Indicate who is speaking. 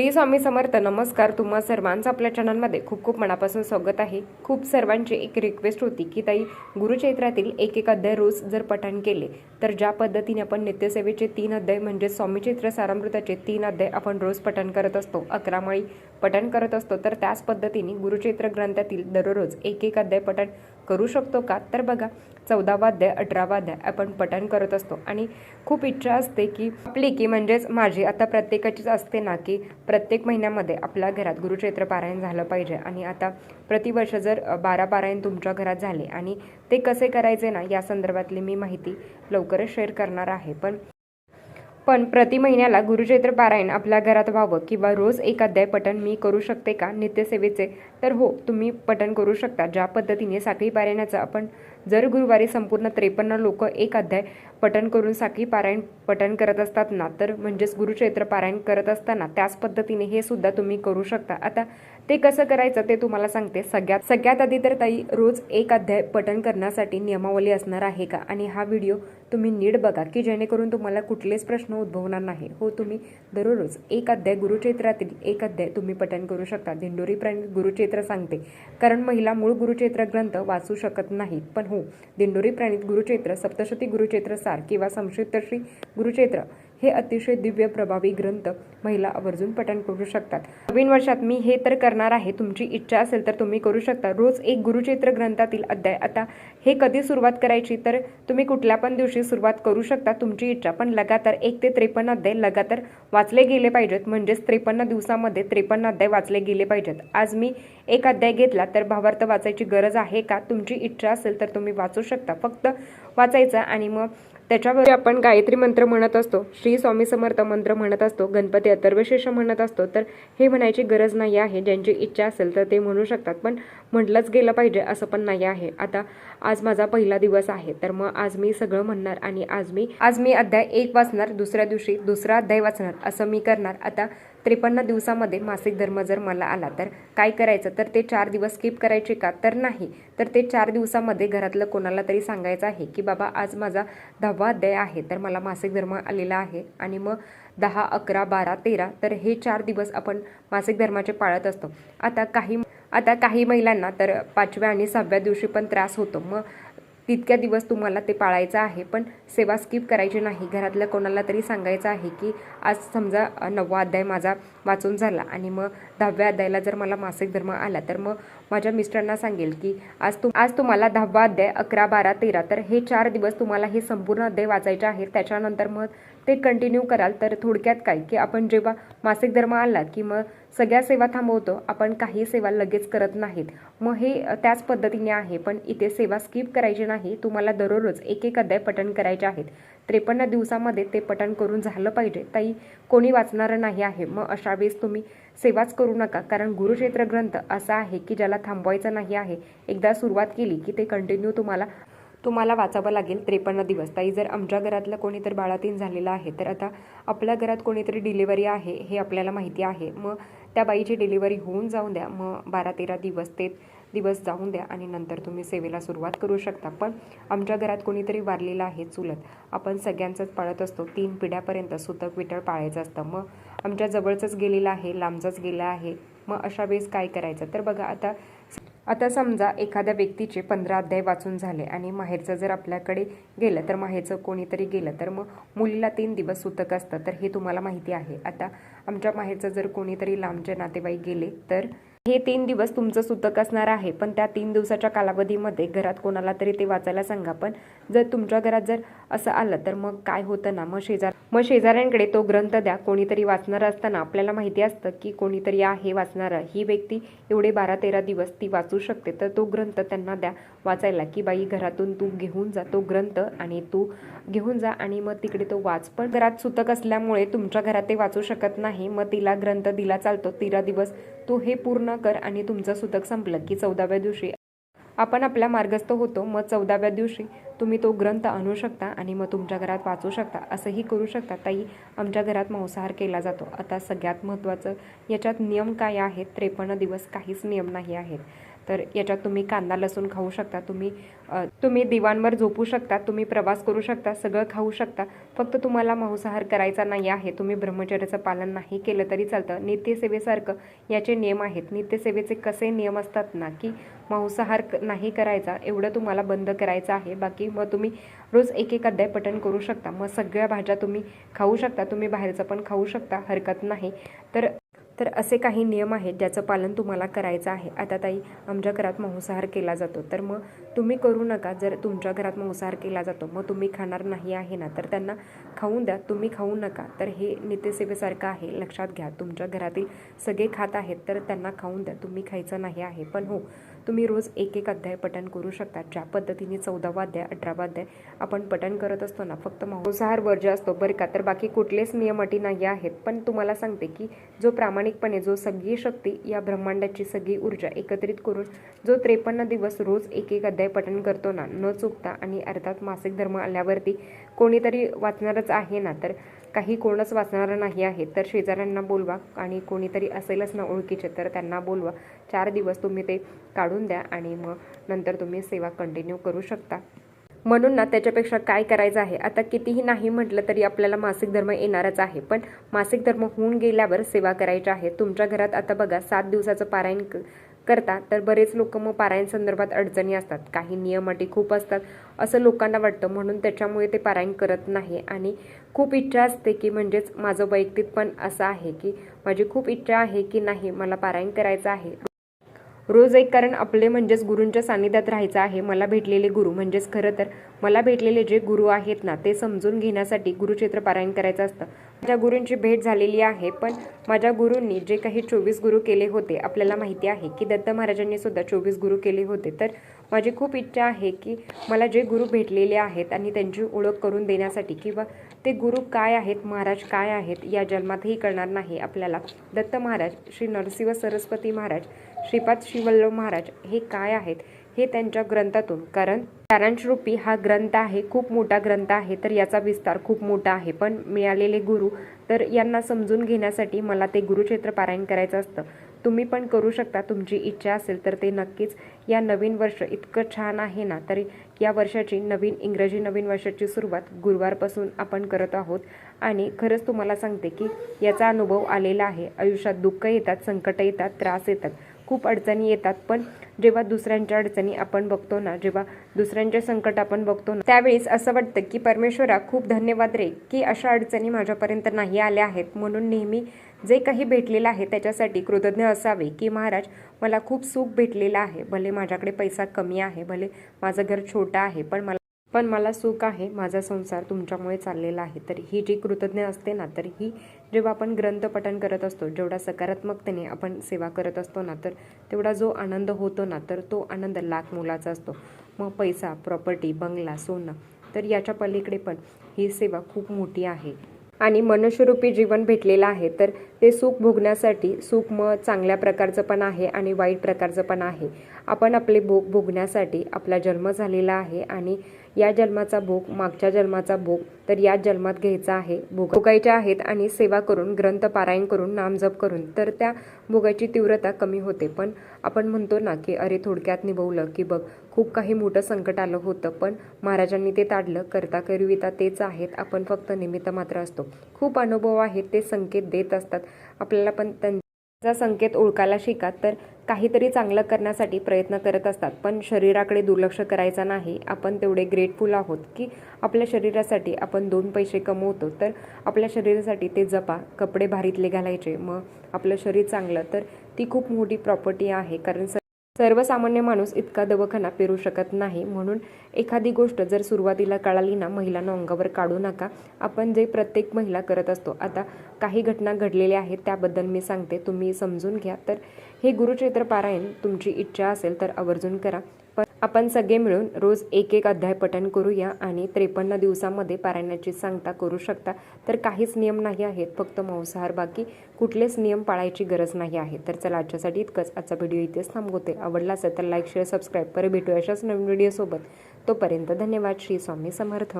Speaker 1: श्री स्वामी समर्थ नमस्कार. तुम्हा सर्वांचं आपल्या चॅनलमध्ये खूप खूप मनापासून स्वागत आहे. खूप सर्वांची एक रिक्वेस्ट होती की ताई गुरुचैत्रातील एक एक अध्याय रोज जर पठण केले तर ज्या पद्धतीने आपण नित्यसेवेचे तीन अध्याय म्हणजे स्वामीचैत्र सारामृताचे तीन अध्याय आपण रोज पठण करत असतो अकरामळी पठण करत असतो तर त्याच पद्धतीने गुरुचैत्र ग्रंथातील दररोज एक एक अध्याय पठण करू शकतो का? तर बघा चौदावा अध्याय अठरावा अध्याय आपण पठण करत असतो. आणि खूप इच्छा असते की आपली की म्हणजेच माझी आता प्रत्येकाचीच असते ना की प्रत्येक महिन्यामध्ये आपल्या घरात गुरुचैत्र पारायण झालं पाहिजे. आणि आता प्रतिवर्ष जर बारा पारायण तुमच्या घरात झाले आणि ते कसे करायचे ना या संदर्भातली मी माहिती लवकरच शेअर करणार आहे. पण पण प्रति महिन्याला गुरुचैत्र पारायण आपल्या घरात व्हावं किंवा रोज एक अध्याय पठण मी करू शकते का? नित्यसेवेचे. तर हो तुम्ही पठण करू शकता. ज्या पद्धतीने साखळी पारायणाचं आपण जर गुरुवारी संपूर्ण त्रेपन्न लोक एक अध्याय पठण करून साखळी पारायण पठण करत असतात ना तर म्हणजेच गुरुचैत्र पारायण करत असताना त्याच पद्धतीने हे सुद्धा तुम्ही करू शकता. आता ते कसं करायचं ते तुम्हाला सांगते. सगळ्यात सगळ्यात आधी तर ताई रोज एक अध्याय पठण करण्यासाठी नियमावली असणार आहे का? आणि हा व्हिडिओ तुम्ही नीट बघा की जेणेकरून तुम्हाला कुठलेच प्रश्न उद्भवणार नाही. हो तुम्ही दररोज एक अध्याय गुरुचैत्रातील एक अध्याय तुम्ही पठण करू शकता. दिंडोरी प्राणी गुरुचैत्र सांगते. कारण महिला मूळ गुरुचैत्र ग्रंथ वाचू शकत नाहीत. पण हो दिंडोरी प्राणीत गुरुचैत्र सप्तशती गुरुचैत्र सार किंवा संक्षिप्त श्री गुरुचैत्र हे अतिशय दिव्य प्रभावी ग्रंथ महिला आवर्जून पठण करू शकतात. नवीन वर्षात मी हे तर करणार आहे. तुमची इच्छा असेल तर तुम्ही करू शकता. रोज एक गुरुचित्र ग्रंथातील अध्याय. आता हे कधी सुरुवात करायची? तर तुम्ही कुठल्या पण दिवशी सुरुवात करू शकता तुमची इच्छा. पण लगातार एक ते त्रेपन्न अध्याय लगातार वाचले गेले पाहिजेत. म्हणजेच त्रेपन्न दिवसामध्ये त्रेपन्न अध्याय वाचले गेले पाहिजेत. आज मी एक अध्याय घेतला तर भावार्थ वाचायची गरज आहे का? तुमची इच्छा असेल तर तुम्ही वाचू शकता. फक्त वाचायचं आणि मग त्याच्यावर आपण गायत्री मंत्र म्हणत असतो श्री स्वामी समर्थ मंत्र म्हणत असतो गणपती अथर्वशेष म्हणत असतो तर हे म्हणायची गरज नाही आहे. ज्यांची इच्छा असेल तर ते म्हणू शकतात पण म्हटलंच गेलं पाहिजे असं पण नाही आहे. आता आज माझा पहिला दिवस आहे तर मग आज मी सगळं म्हणणार आणि आज मी आज मी अध्याय एक वाचणार दुसऱ्या दिवशी दुसरा अध्याय वाचणार असं मी करणार. आता त्रेपन्न दिवसामध्ये मासिक धर्म जर मला आला तर काय करायचं? तर ते चार दिवस स्किप करायचे का? तर नाही. तर ते चार दिवसामध्ये घरातलं कोणाला तरी सांगायचं आहे की बाबा आज माझा दहावा अध्याय आहे तर मला मासिक धर्म आलेला आहे. आणि मग दहा अकरा बारा तेरा तर हे चार दिवस आपण मासिक धर्माचे पाळत असतो. आता काही आता काही महिलांना तर पाचव्या आणि सहाव्या दिवशी पण त्रास होतो. मग तितक्या दिवस तुम्हाला ते पाळायचं आहे पण सेवा स्किप करायची नाही. घरातल्या कोणाला तरी सांगायचं आहे की आज समजा नववा अध्याय माझा वाचून झाला आणि मग दहाव्या अध्यायाला जर मला मासिक धर्म आला तर मग माझ्या मिस्टरांना सांगेल की आज तुम आज तुम्हाला दहावा अध्याय अकरा बारा तेरा तर हे चार दिवस तुम्हाला हे संपूर्ण अध्याय वाचायचे आहेत. त्याच्यानंतर मग ते कंटिन्यू कराल तर थोडक्यात काय? की आपण जेव्हा मासिक धर्म आला की मग सगळ्या सेवा थांबवतो आपण काही सेवा लगेच करत नाहीत. मग हे त्याच पद्धतीने आहे पण इथे सेवा स्किप करायची नाही तुम्हाला दररोज एक एक अध्याय पठण करायचे आहेत. त्रेपन्न दिवसामध्ये ते पठण करून झालं पाहिजे. ताई कोणी वाचणारं नाही आहे. मग अशा वेळेस तुम्ही सेवाच करू नका. कारण गुरुक्षेत्र ग्रंथ असा आहे की ज्याला थांबवायचा नाही आहे. एकदा सुरुवात केली की ते कंटिन्यू तुम्हाला तुम्हाला वाचावं लागेल. त्रेपन्न दिवस. ताई जर आमच्या घरातलं कोणीतरी बाळातीन झालेलं आहे तर आता आपल्या घरात कोणीतरी डिलिव्हरी आहे हे आपल्याला माहिती आहे. मग त्या बाईची डिलिव्हरी होऊन जाऊन द्या. मग बारा तेरा दिवस ते दिवस जाऊन द्या आणि नंतर तुम्ही सेवेला सुरुवात करू शकता. पण आमच्या घरात कोणीतरी वारलेलं आहे चुलत. आपण सगळ्यांचंच पाळत असतो. तीन पिढ्यापर्यंत सुतक विटळ पाळायचं असतं. मग आमच्या जवळचंच गेलेलं आहे लांबचंच गेलं आहे. मग अशा वेळेस काय करायचं? तर बघा आता आता समजा एखाद्या व्यक्तीचे पंधरा अध्याय वाचून झाले आणि माहेरचं जर आपल्याकडे गेलं तर माहेरचं कोणीतरी गेलं तर मग मुलीला तीन दिवस सुतक असतं. तर हे तुम्हाला माहिती आहे. आता आमच्या माहेरचं जर कोणीतरी लांबचे नातेवाईक गेले तर हे तीन दिवस तुमचं सुतक असणार आहे. पण त्या तीन दिवसाच्या कालावधीमध्ये घरात कोणाला तरी ते वाचायला सांगा. पण जर तुमच्या घरात जर असं आलं तर मग काय होतं ना? मग शेजार मग शेजाऱ्यांकडे तो ग्रंथ द्या. कोणीतरी वाचणार असताना आपल्याला माहिती असतं की कोणीतरी आहे वाचणारं. ही व्यक्ती एवढे बारा तेरा दिवस ती वाचू शकते. तर तो ग्रंथ त्यांना द्या वाचायला की बाई घरातून तू घेऊन जा तो ग्रंथ आणि तू घेऊन जा आणि मग तिकडे तो वाच. पण घरात सुतक असल्यामुळे तुमच्या घरात ते वाचू शकत नाही. मग तिला ग्रंथ दिला चालतो. तेरा दिवस तू हे पूर्ण कर आणि तुमचं सुतक संपलं की चौदाव्या दिवशी आपण आपल्या मार्गस्थ होतो. मग चौदाव्या दिवशी तुम्ही तो ग्रंथ आणू शकता आणि मग तुमच्या घरात वाचू शकता असंही करू शकता. ताई आमच्या घरात मांसाहार केला जातो. आता सगळ्यात महत्त्वाचं याच्यात नियम काय आहेत? त्रेपन्न दिवस काहीच नियम नाही आहेत. तर याच्यात तुम्ही कांदा लसूण खाऊ शकता. तुम्ही तुम्ही दिवाणवर झोपू शकता. तुम्ही प्रवास करू शकता. सगळं खाऊ शकता. फक्त तुम्हाला मांसाहार करायचा नाही आहे. तुम्ही ब्रह्मचर्याचं पालन नाही केलं तरी चालतं. नित्यसेवेसारखं याचे नियम आहेत. नित्यसेवेचे कसे नियम असतात ना की मांसाहार क- नाही करायचा. एवढं तुम्हाला बंद करायचं आहे. बाकी मग तुम्ही रोज एक एक अध्याय पठण करू शकता. मग सगळ्या भाज्या तुम्ही खाऊ शकता. तुम्ही बाहेरचं पण खाऊ शकता. हरकत नाही. तर तर असे काही नियम आहेत ज्याचं पालन तुम्हाला करायचं आहे. आता ताई आमच्या घरात मांसाहार केला जातो. तर मग तुम्ही करू नका जर तुमच्या घरात मांसाहार केला जातो. मग तुम्ही खाणार नाही आहे ना? तर त्यांना खाऊन द्या. तुम्ही खाऊ नका. तर हे नित्यसेवेसारखं आहे. लक्षात घ्या. तुमच्या घरातील सगळे खात आहेत तर त्यांना खाऊन द्या. तुम्ही खायचं नाही आहे. पण हो तुम्ही रोज एक एक अध्याय पठण करू शकता. ज्या पद्धतीने चौदावा अध्याय अठरावा अध्याय आपण पठण करत असतो ना फक्त मांसाहार वर्ज असतो बरं का तर बाकी कुठलेच नियम अटी नाही आहेत. पण तुम्हाला सांगते की जो प्रामाणिकपणे जो सगळी शक्ती या ब्रह्मांडाची सगळी ऊर्जा एकत्रित करून जो त्रेपन्न दिवस रोज एक एक अध्याय पठण करतो ना न चुकता आणि अर्थात मासिक धर्म आल्यावरती कोणीतरी वाचणारच आहे ना तर काही कोणच वाचणारं नाही आहे तर शेजाऱ्यांना बोलवा आणि कोणीतरी असेलच ना ओळखीचे तर त्यांना बोलवा. चार दिवस तुम्ही ते काढून द्या आणि मग नंतर तुम्ही सेवा कंटिन्यू करू शकता. म्हणून ना त्याच्यापेक्षा काय करायचं आहे? आता कितीही नाही म्हटलं तरी आपल्याला मासिक धर्म येणारच आहे पण मासिक धर्म होऊन गेल्यावर सेवा करायची आहे. तुमच्या घरात आता बघा सात दिवसाचं पारायण करता तर बरेच लोक मग पारायण संदर्भात अडचणी असतात. काही नियम अटी खूप असतात असं लोकांना वाटतं. म्हणून त्याच्यामुळे ते पारायण करत नाही. आणि खूप इच्छा असते की म्हणजेच माझं वैयक्तिक पण असं आहे की माझी खूप इच्छा आहे की नाही मला पारायण करायचं आहे. रोज एक कारण आपले म्हणजेच गुरूंच्या सानिध्यात राहायचं आहे. मला भेटलेले गुरु म्हणजेच खरं तर मला भेटलेले जे गुरु आहेत ना ते समजून घेण्यासाठी गुरुक्षेत्र पारायण करायचं असतं. माझ्या गुरूंची भेट झालेली आहे पण माझ्या गुरूंनी जे काही चोवीस गुरु केले होते आपल्याला माहिती आहे की दत्त महाराजांनी सुद्धा चोवीस गुरु केले होते. तर माझी खूप इच्छा आहे की मला जे गुरु भेटलेले आहेत आणि त्यांची ओळख करून देण्यासाठी किंवा ते गुरु काय आहेत महाराज काय आहेत या जन्मातही कळणार नाही आपल्याला. दत्त महाराज श्री नरसिंह सरस्वती महाराज श्रीपाद श्रीवल्लभ महाराज हे काय आहेत हे त्यांच्या ग्रंथातून. कारण सारांशरूपी हा ग्रंथ आहे खूप मोठा ग्रंथ आहे तर याचा विस्तार खूप मोठा आहे. पण मिळालेले गुरु तर यांना समजून घेण्यासाठी मला ते गुरुक्षेत्र पारायण करायचं असतं. तुम्ही पण करू शकता तुमची इच्छा असेल तर ते नक्कीच. या नवीन वर्ष इतकं छान आहे ना तरी या वर्षाची नवीन इंग्रजी नवीन वर्षाची सुरुवात गुरुवारपासून आपण करत आहोत. आणि खरंच तुम्हाला सांगते की याचा अनुभव आलेला आहे. आयुष्यात दुःख येतात संकट येतात त्रास येतात. खूप अडचणी येतात पण जेव्हा दुसऱ्यांच्या अडचणी आपण बघतो ना जेव्हा दुसऱ्यांचे संकट आपण बघतो ना त्यावेळेस असं वाटतं की परमेश्वरा खूप धन्यवाद रे की अशा अडचणी माझ्यापर्यंत नाही आल्या आहेत. म्हणून नेहमी जे काही भेटलेलं आहे त्याच्यासाठी कृतज्ञ असावे की महाराज मला खूप सुख भेटलेलं आहे. भले माझ्याकडे पैसा कमी आहे भले माझं घर छोटं आहे पण मला पण मला सुख आहे. माझा संसार तुमच्यामुळे चाललेला आहे. तर ही जी कृतज्ञ असते ना तर ही जेव्हा आपण ग्रंथ पठण करत असतो जेवढा सकारात्मकतेने आपण सेवा करत असतो ना तर तेवढा जो आनंद होतो ना तर तो आनंद लाख मोलाचा असतो. मग पैसा प्रॉपर्टी बंगला सोनं तर याच्या पलीकडे पण ही सेवा खूप मोठी आहे. आणि मनुष्यरूपी जीवन भेटलेलं आहे तर ते सुख भोगण्यासाठी सुख मग चांगल्या प्रकारचं पण आहे आणि वाईट प्रकारचं पण आहे. आपण आपले भोग भोगण्यासाठी आपला जन्म झालेला आहे आणि या जन्माचा भोग मागच्या जन्माचा भोग तर या जन्मात घ्यायचा आहे. भोग भोगायच्या आहेत आणि सेवा करून ग्रंथ पारायण करून नामजप करून तर त्या भोगाची तीव्रता कमी होते. पण आपण म्हणतो ना की अरे थोडक्यात निभवलं की बघ खूप काही मोठं संकट आलं होतं पण महाराजांनी ते ताडलं करता करविता तेच आहेत आपण फक्त निमित्त मात्र असतो. खूप अनुभव आहेत ते संकेत देत असतात. आपल्याला पण त्यां चा संकेत ओळखायला शिका तर काहीतरी चांगलं करण्यासाठी प्रयत्न करत असतात. पण शरीराकडे दुर्लक्ष करायचं नाही. आपण तेवढे ग्रेटफुल आहोत की आपल्या शरीरासाठी आपण दोन पैसे कमवतो. तर आपल्या शरीरासाठी ते जपा. कपडे भारीतले घालायचे. मग आपलं शरीर चांगलं. तर ती खूप मोठी प्रॉपर्टी आहे. कारण सर्वसामान्य माणूस इतका दवाखाना पेरू शकत नाही. म्हणून एखादी गोष्ट जर सुरुवातीला कळाली ना महिलांना अंगावर काढू नका. आपण जे प्रत्येक महिला करत असतो. आता काही घटना घडलेल्या आहेत त्याबद्दल मी सांगते. तुम्ही समजून घ्या. तर हे गुरुचरित्र पारायण तुमची इच्छा असेल तर आवर्जून करा. पण आपण सगळे मिळून रोज एक एक अध्याय पठण करूया आणि त्रेपन्न दिवसामध्ये पारायणाची सांगता करू शकता. तर काहीच नियम नाही आहेत फक्त मांसाहार बाकी. कुठलेच नियम पाळायची गरज नाही आहे. तर चला आजच्यासाठी इतकंच. आजचा व्हिडिओ इथेच थांबवते. आवडला असेल तर लाईक शेअर सबस्क्राईब. परत भेटू अशाच नवीन व्हिडिओसोबत. तोपर्यंत धन्यवाद. श्री स्वामी समर्थ.